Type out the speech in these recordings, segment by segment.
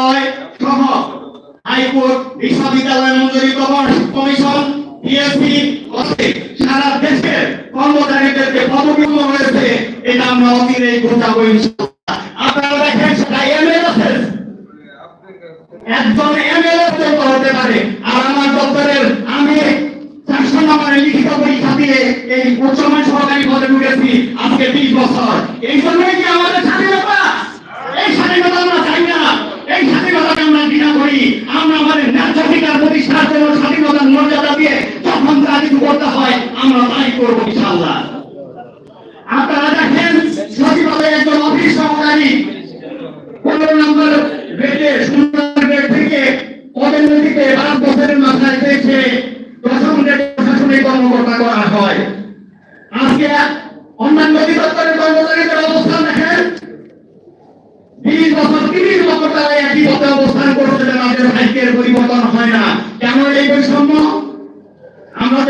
মন্ত্রণালয় সহ হাইকোর্ট, বিশ্ববিদ্যালয় মঞ্জুরি কমিশন বিএসপি সারা দেশের কর্মচারীদেরকে পদবি হয়েছে। এটা আমরা অচিরেই ঘোষাবো আপনারা দেখেন আজকে বিশ বছর। এই জন্যই কি আমাদের স্বাধীনতা এই স্বাধীনতা আমরা চাই না এই স্বাধীনতাকে আমরা ঘৃণা করি আমরা আমাদের ন্যায্যাধিকার প্রতিষ্ঠার জন্য স্বাধীনতার মর্যাদা দিয়ে যখন যা কিছু করতে হয় আমরা তাই করব ইনশাআল্লাহ। আপনারা দেখেন, সচিবালয়ে একজন অফিস সহকারী পনেরো নম্বর বেডে সুন্দর বেড থেকে পদোন্নতিতে পাঁচ বছরের মাথায় পেয়েছে, দশম গ্রেড প্রশাসনিক কর্মকর্তা করা হয়। আজকে অন্যান্য অধিদপ্তরের কর্মচারীদের অবস্থান দেখেন। বিশ বছর, তিরিশ বছর তারা একই পদে অবস্থান করছে তাদের ভাগ্যের পরিবর্তন হয় না কেন এই বৈষম্য আমরা তো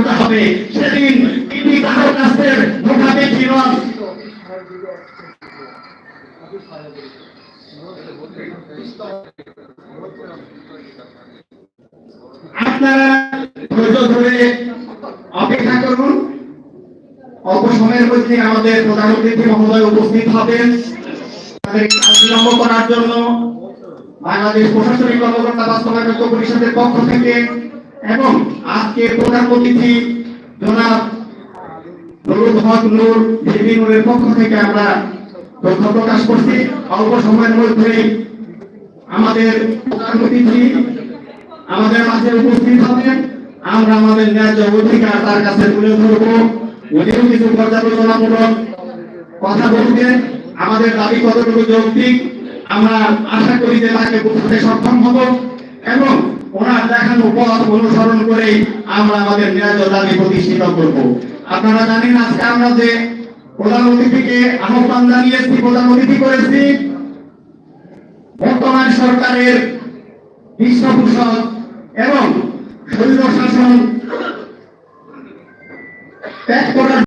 করতে হবে। সেদিন তিনি কারও কাছের মুখাপেক্ষি নন। আপনারা ধৈর্য ধরে অপেক্ষা করুন। অল্প সময়ের মধ্যে আমাদের প্রধান মহোদয় উপস্থিত হবেন। বিলম্ব করার জন্য বাংলাদেশ প্রশাসনিক কর্মকর্তা বাস্তবায়ন পরিষদের পক্ষ থেকে এবং আজকে প্রধান অতিথি জনাব নুরুল হক পক্ষ থেকে আমরা দুঃখ প্রকাশ করছি। অল্প সময়ের মধ্যে আমাদের প্রধান অতিথি আমাদের মাঝে উপস্থিত হবেন। আমরা আমাদের ন্যায্য অধিকার তার কাছে তুলে ধরবো। উনিও কিছু পর্যালোচনামূলক কথা বলবেন। আমাদের দাবি কতটুকু যৌক্তিক, আমরা আশা করি যে তাকে বোঝাতে সক্ষম হব। এবং ওনার দেখানো পথ অনুসরণ করে আমরা আমাদের ন্যায্য দাবি প্রতিষ্ঠিত করব। আপনারা জানেন আজকে আমরা যে প্রধান অতিথিকে আহ্বান জানিয়েছি, প্রধান অতিথি করেছি, বর্তমান সরকারের বিশ্ব এবং